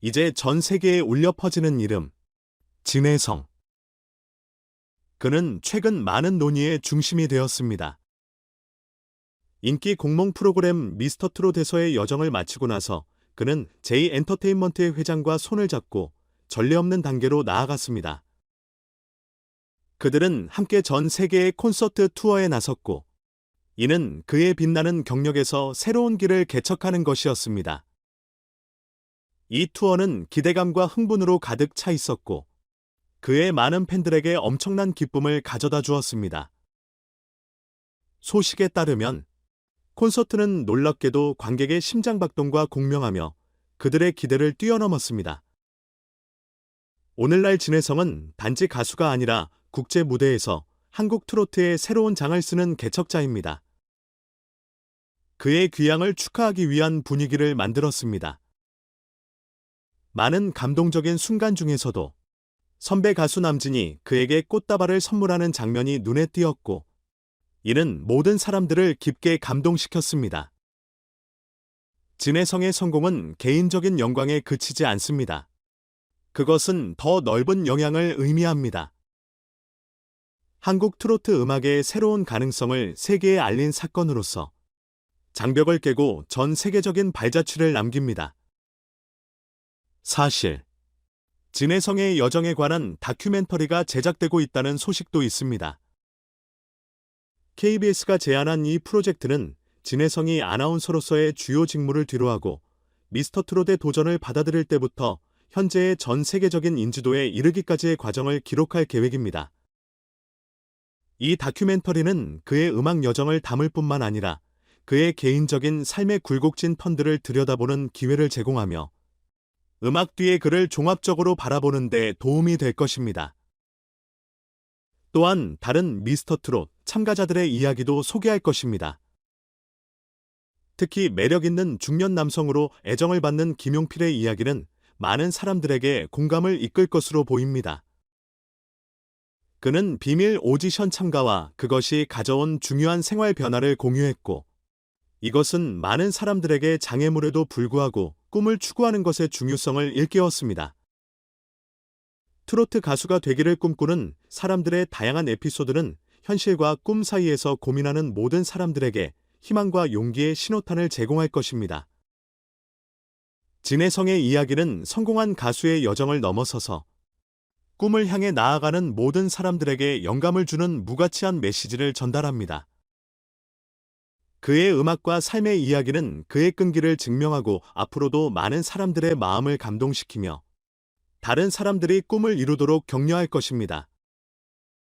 이제 전 세계에 울려 퍼지는 이름, 진해성. 그는 최근 많은 논의의 중심이 되었습니다. 인기 공몽 프로그램 미스터 트롯에서의 여정을 마치고 나서 그는 제이 엔터테인먼트의 회장과 손을 잡고 전례 없는 단계로 나아갔습니다. 그들은 함께 전 세계의 콘서트 투어에 나섰고, 이는 그의 빛나는 경력에서 새로운 길을 개척하는 것이었습니다. 이 투어는 기대감과 흥분으로 가득 차 있었고, 그의 많은 팬들에게 엄청난 기쁨을 가져다 주었습니다. 소식에 따르면 콘서트는 놀랍게도 관객의 심장박동과 공명하며 그들의 기대를 뛰어넘었습니다. 오늘날 진해성은 단지 가수가 아니라 국제 무대에서 한국 트로트의 새로운 장을 쓰는 개척자입니다. 그의 귀향을 축하하기 위한 분위기를 만들었습니다. 많은 감동적인 순간 중에서도 선배 가수 남진이 그에게 꽃다발을 선물하는 장면이 눈에 띄었고, 이는 모든 사람들을 깊게 감동시켰습니다. 진해성의 성공은 개인적인 영광에 그치지 않습니다. 그것은 더 넓은 영향을 의미합니다. 한국 트로트 음악의 새로운 가능성을 세계에 알린 사건으로서 장벽을 깨고 전 세계적인 발자취를 남깁니다. 사실, 진해성의 여정에 관한 다큐멘터리가 제작되고 있다는 소식도 있습니다. KBS가 제안한 이 프로젝트는 진해성이 아나운서로서의 주요 직무를 뒤로하고 미스터 트롯의 도전을 받아들일 때부터 현재의 전 세계적인 인지도에 이르기까지의 과정을 기록할 계획입니다. 이 다큐멘터리는 그의 음악 여정을 담을 뿐만 아니라 그의 개인적인 삶의 굴곡진 펀드를 들여다보는 기회를 제공하며 음악 뒤의 그를 종합적으로 바라보는 데 도움이 될 것입니다. 또한 다른 미스터 트롯 참가자들의 이야기도 소개할 것입니다. 특히 매력 있는 중년 남성으로 애정을 받는 김용필의 이야기는 많은 사람들에게 공감을 이끌 것으로 보입니다. 그는 비밀 오디션 참가와 그것이 가져온 중요한 생활 변화를 공유했고, 이것은 많은 사람들에게 장애물에도 불구하고 꿈을 추구하는 것의 중요성을 일깨웠습니다. 트로트 가수가 되기를 꿈꾸는 사람들의 다양한 에피소드는 현실과 꿈 사이에서 고민하는 모든 사람들에게 희망과 용기의 신호탄을 제공할 것입니다. 진해성의 이야기는 성공한 가수의 여정을 넘어서서 꿈을 향해 나아가는 모든 사람들에게 영감을 주는 무가치한 메시지를 전달합니다. 그의 음악과 삶의 이야기는 그의 끈기를 증명하고 앞으로도 많은 사람들의 마음을 감동시키며 다른 사람들이 꿈을 이루도록 격려할 것입니다.